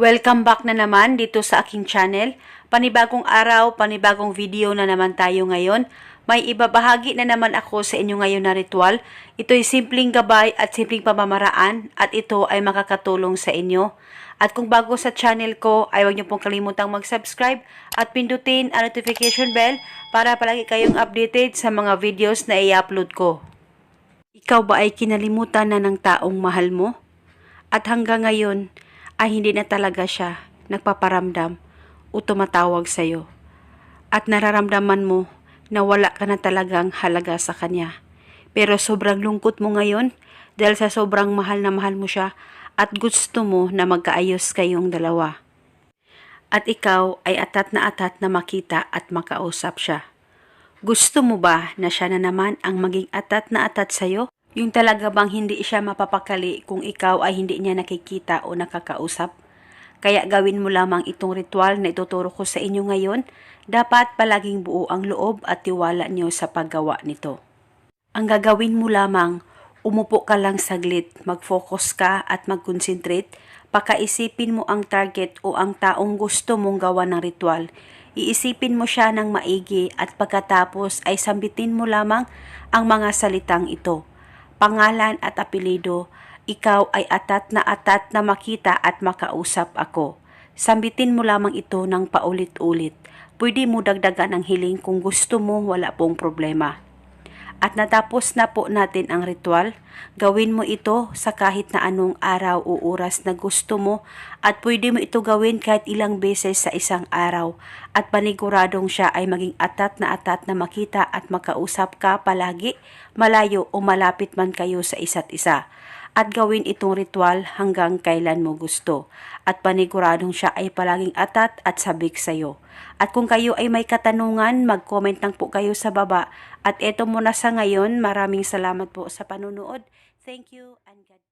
Welcome back na naman dito sa aking channel. Panibagong araw, panibagong video na naman tayo ngayon. May ibabahagi na naman ako sa inyo ngayon na ritual. Ito'y simpleng gabay at simpleng pamamaraan at ito ay makakatulong sa inyo. At kung bago sa channel ko, ay huwag niyo pong kalimutang mag-subscribe at pindutin ang notification bell para palagi kayong updated sa mga videos na i-upload ko. Ikaw ba ay kinalimutan na ng taong mahal mo? At hanggang ngayon ay hindi na talaga siya nagpaparamdam o tumatawag sa iyo. At nararamdaman mo na wala ka na talagang halaga sa kanya. Pero sobrang lungkot mo ngayon dahil sa sobrang mahal na mahal mo siya at gusto mo na magkaayos kayong dalawa. At ikaw ay atat na atat na makita at makausap siya. Gusto mo ba na siya na naman ang maging atat na atat sa'yo? Yung talaga bang hindi siya mapapakali kung ikaw ay hindi niya nakikita o nakakausap? Kaya gawin mo lamang itong ritual na ituturo ko sa inyo ngayon. Dapat palaging buo ang loob at tiwala niyo sa paggawa nito. Ang gagawin mo lamang, umupo ka lang saglit, mag-focus ka at mag-concentrate, pakaisipin mo ang target o ang taong gusto mong gawa ng ritual. Iisipin mo siya ng maigi at pagkatapos ay sambitin mo lamang ang mga salitang ito. Pangalan at apelido, ikaw ay atat na atat na makita at makausap ako. Sambitin mo lamang ito ng paulit-ulit. Pwede mo dagdagan ang hiling kung gusto mo, wala pong problema. At natapos na po natin ang ritual, gawin mo ito sa kahit na anong araw o oras na gusto mo. At pwede mo ito gawin kahit ilang beses sa isang araw. At paniguradong siya ay maging atat na atat na makita at makausap ka palagi, malayo o malapit man kayo sa isa't isa at gawin itong ritual hanggang kailan mo gusto. At paniguradong siya ay palaging atat at sabik sa'yo. At kung kayo ay may katanungan, mag-comment lang po kayo sa baba. At eto muna sa ngayon, maraming salamat po sa panunood. Thank you and God